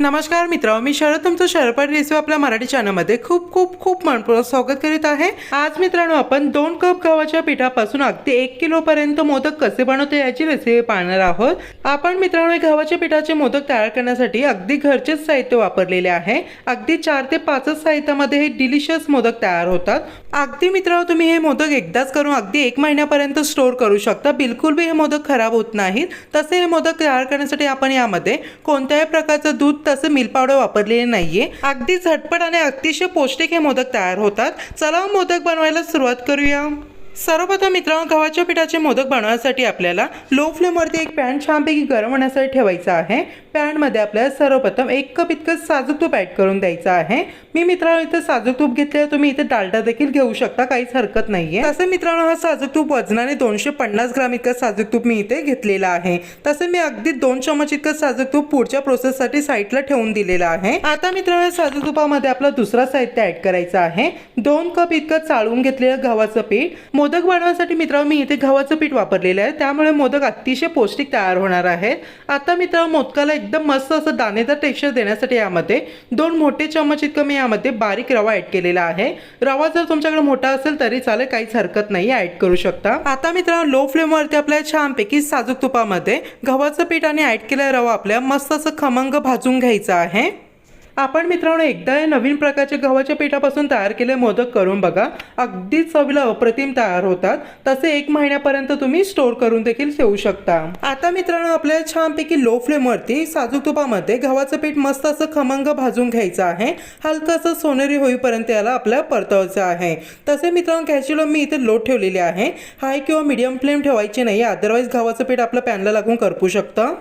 नमस्कार मित्र मी शरद तुमचं शरपाट रेसिपी आपल्या मराठी चॅनलमध्ये खूप खूप खूप मनपूर्वक स्वागत करीत आहे. आज मित्रांनो आपण दोन कप गव्हाच्या पिठापासून अगदी एक किलो पर्यंत मोदक कसे बनवते याची रेसिपी पाहणार आहोत. आपण मित्रांनो हे गव्हाच्या पिठाचे मोदक तयार करण्यासाठी अगदी घरचेच साहित्य वापरलेले आहे. अगदी चार ते पाचच साहित्यामध्ये हे डिलिशियस मोदक तयार होतात. अगदी मित्रांनो तुम्ही हे मोदक एकदाच करून अगदी एक महिन्यापर्यंत स्टोर करू शकता. बिलकुल बी हे मोदक खराब होत नाहीत. तसे हे मोदक तयार करण्यासाठी आपण यामध्ये कोणत्याही प्रकारचं दूध तसं मिल्क पावडर वापरलेले नाहीये. अगदी झटपट आणि अतिशय पौष्टिक हे मोदक तयार होतात. चला मोदक बनवायला सुरुवात करूया. सर्वप्रथम मित्रांनो गव्हाच्या पिठाचे मोदक बनवण्यासाठी आपल्याला लो फ्लेमवरती एक पॅन छानपैकी गरम होण्यासाठी ठेवायचा आहे. पॅनमध्ये आपल्याला सर्वप्रथम एक कप इतकं साजूक तूप ॲड करून द्यायचं आहे. मी मित्रांनो इथं साजूक तूप घेतले तुम्ही इथे डालडा देखील घेऊ शकता काहीच हरकत नाहीये. तसं मित्रांनो हा साजूक तूप वजनाने दोनशे पन्नास ग्राम इतकं साजूक तूप मी इथे घेतलेला आहे. तसं मी अगदी दोन चमच इतकं साजूक तूप पुढच्या प्रोसेससाठी साईडला ठेवून दिलेलं आहे. आता मित्रांनो साजूक तुपामध्ये आपला दुसरा साहित्य ऍड करायचं आहे. दोन कप इतकं चाळून घेतलेलं गव्हाचं पीठ मोदक बनवण्यासाठी मित्रांनो मी इथे गव्हाचं पीठ वापरलेलं आहे. त्यामुळे मोदक अतिशय पौष्टिक तयार होणार आहे. आता मित्रांनो मोदकाला एकदम मस्त असं दाणेदार टेक्स्चर देण्यासाठी यामध्ये दोन मोठे चमच इतकं मी यामध्ये बारीक रवा ऍड केलेला आहे. रवा जर तुमच्याकडे मोठा असेल तरी चालेल काहीच हरकत नाही ऍड करू शकता. आता मित्रांनो लो फ्लेमवरती आपल्या छानपैकी साजूक तुपामध्ये गव्हाचं पीठ आणि ऍड केलेला रवा आपल्या मस्त असं खमंग भाजून घ्यायचा आहे. आपण मित्रांनो एकदा या नवीन प्रकारच्या गव्हाच्या पिठापासून तयार केले मोदक करून बघा. अगदी चवीला अप्रतिम तयार होतात. तसे एक महिन्यापर्यंत तुम्ही स्टोर करून देखील ठेवू शकता. आता मित्रांनो आपल्याला छानपैकी लो फ्लेमवरती साजूक तुपामध्ये गव्हाचं पीठ मस्त असं खमंग भाजून घ्यायचं आहे. हलकं असं सोनेरी होईपर्यंत याला आपल्याला परतवायचं आहे. तसे मित्रांनो गॅसची मी इथे लो ठेवलेली आहे. हाय किंवा मीडियम फ्लेम ठेवायची नाही अदरवाईज गव्हाचं पीठ आपलं पॅनला लागून करपू शकतं.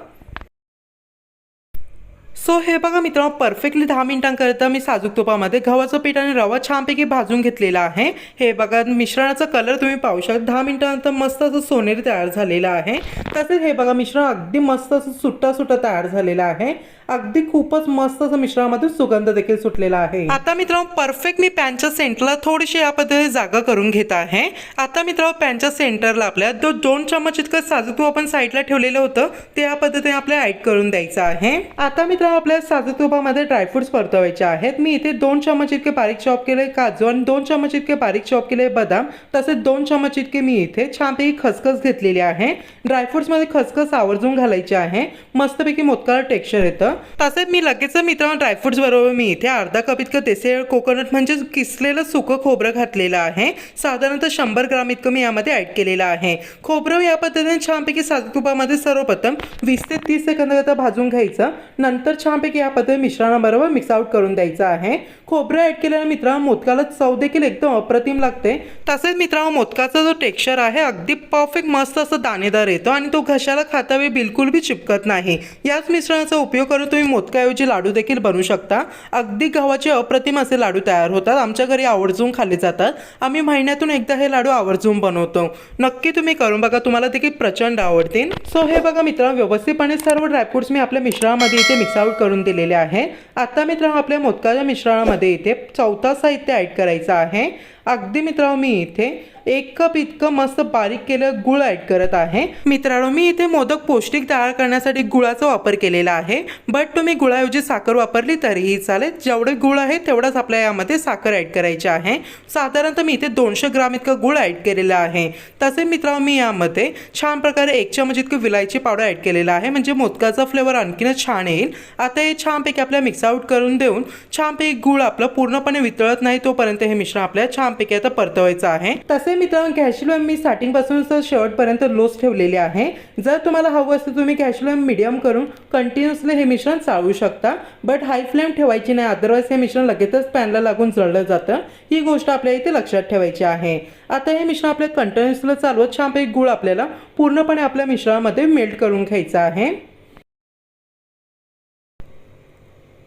सो हे बघा मित्रांनो परफेक्टली दहा मिनिटांकरिता मी साजूक तुपामध्ये गव्हाचं पीठ आणि रवा छानपैकी भाजून घेतलेला आहे. हे बघा मिश्रणाचा कलर तुम्ही पाहू शकता. दहा मिनिटानंतर मस्त असं सोनेरी तयार झालेलं आहे. तसेच हे बघा मिश्रण अगदी मस्त असं सुट्टा सुट्टा तयार झालेलं आहे. अगदी खूपच मस्त असं मिश्रणामध्ये सुगंध देखील सुटलेला आहे. आता मित्रांनो परफेक्ट मी पॅनच्या सेंटरला थोडीशी या पद्धतीने जागा करून घेत आहे. आता मित्रांनो पॅनच्या सेंटरला आपल्या जो दोन चमच इतकं साजूतूप आपण साईडला ठेवलेलं होतं ते या पद्धतीने आपल्याला ऍड करून द्यायचं आहे. आता मित्रांनो आपल्या साजूतुपामध्ये ड्रायफ्रुट्स परतवायचे आहेत. मी इथे दोन चमच इतके बारीक चॉप केले काजू आणि दोन चमच इतके बारीक चॉप केले बदाम. तसेच दोन चमच इतके मी इथे छानपैकी खसखस घेतलेली आहे. ड्रायफ्रुट्समध्ये खसखस आवर्जून घालायची आहे. मस्तपैकी मोदकाला टेक्स्चर येतं. तसेच मी लगेच मित्रांनो ड्रायफ्रुट्स बरोबर मी इथे अर्धा कप इतकं देसेळ कोकोनट म्हणजे किसलेलं सुकं खोबरं घातलेलं आहे. साधारणतः शंभर ग्राम इतकं मी यामध्ये ऍड केलेलं आहे. खोबरं या पद्धतीने छानपैकी साजूक तुपामध्ये सर्वप्रथम वीस ते तीस सेकंदाकरता भाजून घ्यायचं. नंतर छानपैकी या पद्धतीने मिश्रणाबरोबर मिक्स आउट करून द्यायचं आहे. खोबरं ॲड केलेल्या मित्रांनो मोदकाला चव देखील एकदम अप्रतिम लागते. तसेच मित्रांनो मोदकाचा जो टेक्स्चर आहे अगदी परफेक्ट मस्त असं दाणेदार येतो आणि तो घशाला खाता वेळी बिलकुल बी चिपकत नाही. याच मिश्रणाचा उपयोग करून तुम्ही मोदकाऐवजी लाडू देखील बनवू शकता. अगदी गव्हाचे अप्रतिम असे लाडू तयार होतात. आमच्या घरी आवर्जून खाल्ले जातात. आम्ही महिन्यातून एकदा हे लाडू आवर्जून बनवतो. नक्की तुम्ही करून बघा तुम्हाला देखील प्रचंड आवडतील. सो हे बघा मित्रांनो व्यवस्थितपणे सर्व ड्रायफ्रुट्स मी आपल्या मिश्रामध्ये इथे मिक्स आउट करून दिलेले आहे. आता मित्रांनो आपल्या मोदकाच्या मिश्रणामध्ये इथे चौथा साहित्य ॲड करायचं आहे. अगदी मित्रांनो मी इथे एक कप इतकं मस्त बारीक केलं गुळ ॲड करत आहे. मित्रांनो मी इथे मोदक पौष्टिक तयार करण्यासाठी गुळाचा वापर केलेला आहे. बट तुम्ही गुळाऐवजी साखर वापरली तरीही चालेल. जेवढे गुळ आहे तेवढाच आपल्या यामध्ये साखर ॲड करायची आहे. साधारणतः मी इथे दोनशे ग्राम इतकं गुळ ॲड केलेलं आहे. तसे मित्रांनो मी यामध्ये छान प्रकारे एक चमच इतकं विलायची पावडर ॲड केलेला आहे. म्हणजे मोदकाचा फ्लेवर आणखीनच छान येईल. आता हे छानपैकी आपल्या मिक्स आउट करून देऊन छानपैकी गुळ आपलं पूर्णपणे वितळत नाही तोपर्यंत हे मिश्रण आपल्याला छानपैकी आता परतवायचं आहे. तसे मित्रांनो कॅशलम मी स्टार्टिंगपासून शेवटपर्यंत लोच ठेवलेली आहे. जर तुम्हाला हवं असतं तुम्ही कॅशलम मिडियम करून कंटिन्युअसली हे मिश्रण चाळू शकता. बट हाय फ्लेम ठेवायची नाही अदरवाईज हे मिश्रण लगेचच पॅनला लागून जळलं जातं. ही गोष्ट आपल्या इथे लक्षात ठेवायची आहे. आता हे मिश्रण आपल्या कंटिन्युअसला चालवत छानपैकी गुळ आपल्याला पूर्णपणे आपल्या मिश्रणामध्ये मेल्ट करून घ्यायचं आहे.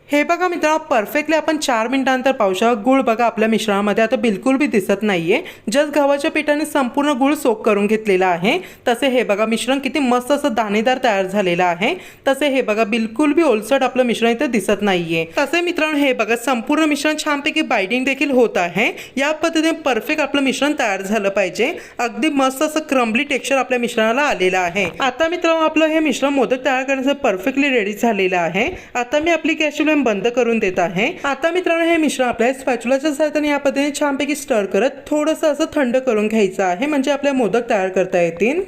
हे बघा मित्रांनो परफेक्टली आपण चार मिनिटांनंतर पाहू शकतो. गुळ बघा आपल्या मिश्रणामध्ये आता बिलकुल बी दिसत नाहीये. जस्ट गव्हाच्या पिठाने संपूर्ण गुळ सोक करून घेतलेला आहे. तसे हे बघा मिश्रण किती मस्त असं दाणेदार तयार झालेलं आहे. तसे हे बघा बिलकुल बी ओलसट आपलं मिश्रण इथे दिसत नाहीये. तसे मित्रांनो हे बघा संपूर्ण मिश्रण छानपैकी बाइडिंग देखील होत आहे. या पद्धतीने परफेक्ट आपलं मिश्रण तयार झालं पाहिजे. अगदी मस्त असं क्रम्बली टेक्स्चर आपल्या मिश्रणाला आलेलं आहे. आता मित्रांनो आपलं हे मिश्रण मोदक तयार करण्याचं परफेक्टली रेडी झालेलं आहे. आता मी आपली गॅस फ्लेम बंद करून देत आहे. आता मित्रांनो हे मिश्रण आपल्या स्पॅच्युलाच्या सहाय्याने या पद्धतीने छानपैकी स्टर करत थोडंसं असं थंड करून घ्यायचं आहे. म्हणजे आपल्या मोदक तयार करता येतील.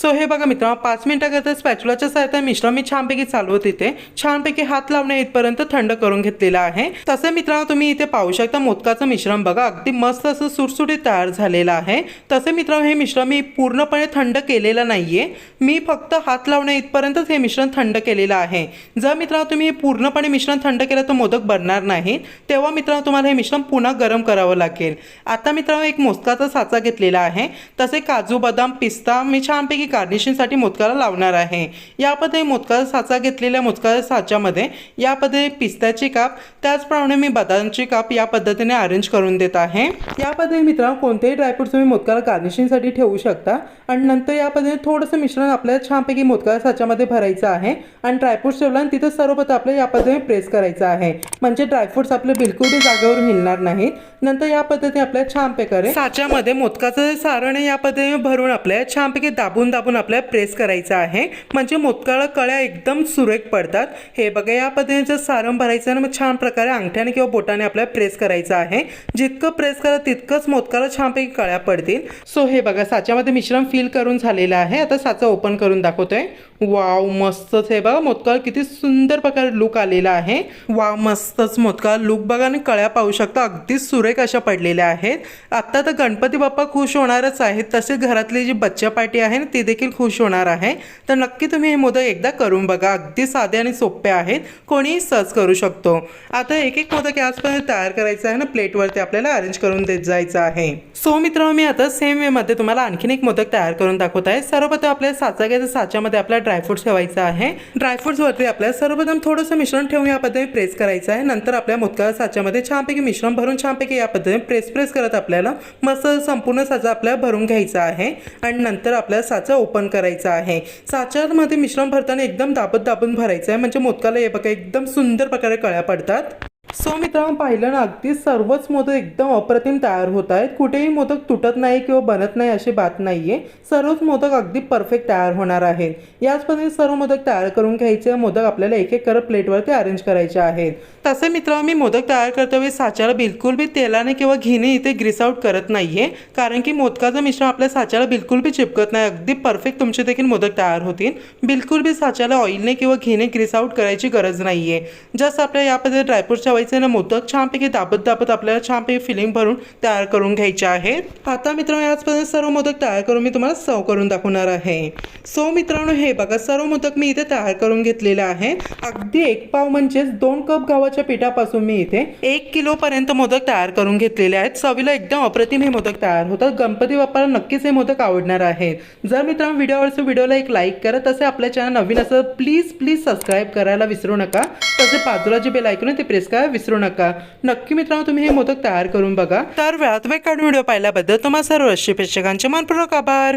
सो हे बघा मित्रांनो पाच मिनिटाकरता स्पॅच्युलाच्या सहायता मिश्रण मी छानपैकी चालवत इथे छानपैकी हात लावण्या इथपर्यंत थंड करून घेतलेला आहे. तसे मित्रांनो तुम्ही इथे पाहू शकता मोदकाचं मिश्रण बघा अगदी मस्त असं सुटसुटीत तयार झालेलं आहे. तसे मित्रांनो हे मिश्रण मी पूर्णपणे थंड केलेलं नाहीये. मी फक्त हात लावण्या इथपर्यंतच हे मिश्रण थंड केलेलं आहे. जर मित्रांनो तुम्ही हे पूर्णपणे मिश्रण थंड केलं तर मोदक बनणार नाही तेव्हा मित्रांनो तुम्हाला हे मिश्रण पुन्हा गरम करावं लागेल. आता मित्रांनो एक मोदकाचा साचा घेतलेला आहे. तसे काजू बदाम पिस्ता मी छानपैकी गार्निशिंगसाठी मोदकाला लावणार आहे. या पद्धतीने मोदकाचा साचा घेतलेल्या मोदकाच्या साच्यामध्ये या पद्धतीने पिस्त्याची काप त्याचप्रमाणे मी बदामची काप या पद्धतीने अरेंज करून देत आहे. यामध्ये मित्रांनो कोणतेही ड्रायफ्रूट तुम्ही मोदकाला गार्निशिंगसाठी ठेवू शकता. आणि नंतर या पद्धतीने थोडंसं मिश्रण आपल्याला छानपैकी मोदकाच्या साच्यामध्ये भरायचं आहे. आणि ड्रायफ्रुट्स ठेवला आणि तिथं सर्वप्रथम आपल्याला या पद्धतीने प्रेस करायचं आहे. म्हणजे ड्रायफ्रुट्स आपले बिलकुल जागेवर हिलणार नाहीत. नंतर या पद्धतीने आपल्याला छान प्रकारे साच्यामध्ये मोदकाचं सारण या पद्धतीने भरून आपल्याला छानपैकी दाबून दाबून आपल्याला प्रेस करायचं आहे. म्हणजे मोदकाला कळ्या एकदम सुरेख पडतात. हे बघा या पद्धतीने जर सारण भरायचं आहे ना मग छान प्रकारे अंगठ्याने किंवा बोटाने आपल्याला प्रेस करायचं आहे. जितकं प्रेस करा तितकंच मोदकाला छानपैकी कळ्या पडतील. सो हे बघा साच्यामध्ये मिश्रण फिल करून झालेलं आहे. आता साचा ओपन करून दाखवतोय. वाव मस्तच हे बघा. मोदकाला किती सुंदर प्रकारे लुक आलेला आहे. वाव मस्तच मोदका लुक बघा आणि कळ्या पाहू शकता. अगदी सुरेख अशा पडलेल्या आहेत. आत्ता तर गणपती बाप्पा खुश होणारच आहेत. तसेच घरातली जी बच्चा पार्टी आहे ना ती देखील खुश होणार आहे. तर नक्की तुम्ही हे मोदक एकदा करून बघा. अगदी साधे आणि सोपे आहेत. कोणीही सहज करू शकतो. आता एक एक मोदक याचपर्यंत तयार करायचं आहे ना प्लेटवरती आपल्याला अरेंज करून देत जायचं आहे. सो मित्रांनो मी आता सेम वेमध्ये तुम्हाला आणखीन एक मोदक तयार करून दाखवत आहे. सर्वप्रथम आपल्याला साचा घ्यायचा. साच्यामध्ये आपल्या ड्रायफ्रुट्स ठेवायचा आहे. ड्रायफ्रूट्सवरती आपल्याला सर्वप्रथम थोडंसं मिश्रण ठेवून या पद्धतीने प्रेस करायचं आहे. नंतर आपल्या मोदका साच्यामध्ये छानपैकी मिश्रण भरून छानपैकी या पद्धतीने प्रेस प्रेस करत आपल्याला मस्त संपूर्ण साचा आपल्याला भरून घ्यायचा आहे. आणि नंतर आपल्याला साचा ओपन करायचा आहे. साच्यामध्ये मिश्रण भरताना एकदम दाबत दाबून भरायचं आहे. म्हणजे मोदकाला हे बघा एकदम सुंदर प्रकारे कळ्या पडतात. सो मित्रांनो पाहिलं ना अगदी सर्वच मोदक एकदम अप्रतिम तयार होत आहेत. कुठेही मोदक तुटत नाही किंवा बनत नाही अशी बात नाही आहे सर्वच मोदक अगदी परफेक्ट तयार होणार आहेत. याच पद्धतीने सर्व मोदक तयार करून घ्यायचे. मोदक आपल्याला एक एक करत प्लेटवरती अरेंज करायचे आहेत. तसे मित्रांनो मी मोदक तयार करतावेळी साच्याला बिलकुल बी तेलाने किंवा घीने इथे ग्रीस आउट करत नाहीये. कारण की मोदकाचं मिश्रण आपल्या साच्याला बिलकुल बी चिपकत नाही. अगदी परफेक्ट तुमचे देखील मोदक तयार होतील. बिलकुल बी साच्याला ऑइलने किंवा घीने ग्रीस आउट करायची गरज नाही आहे जस्ट आपल्या या रायपूरच्या ठेवायचे ना मोदक छानपैकी दाबत दाबत आपल्याला छानपैकी फिलिंग भरून तयार करून घ्यायचे आहेत. आता मित्रांनो आजपर्यंत सर्व मोदक तयार करून मी तुम्हाला सर्व करून दाखवणार आहे. सो मित्रांनो हे बघा सर्व मोदक मी इथे तयार करून घेतलेले आहे अगदी एक पाव म्हणजेच दोन कप गव्हाच्या पिठापासून मी इथे एक किलो पर्यंत मोदक तयार करून घेतलेले आहेत. चवीला एकदम अप्रतिम हे मोदक तयार होतात. गणपती बाप्पाला नक्कीच हे मोदक आवडणार आहेत. जर मित्रांनो व्हिडिओ आवडतो व्हिडिओला एक लाईक करा तसे आपल्या चॅनल नवीन असं प्लीज प्लीज सबस्क्राईब करायला विसरू नका. तसे बाजूला जे बेल ऐकून ते प्रेस करा. विसरू नका. नक्की मित्रांनो तुम्ही हे मोदक तयार करून बघा. तर वेळात वेळ काढून व्हिडिओ पाहिल्याबद्दल तुम्हाला सर्व रशी प्रेक्षकांचे मनपूर्वक आभार.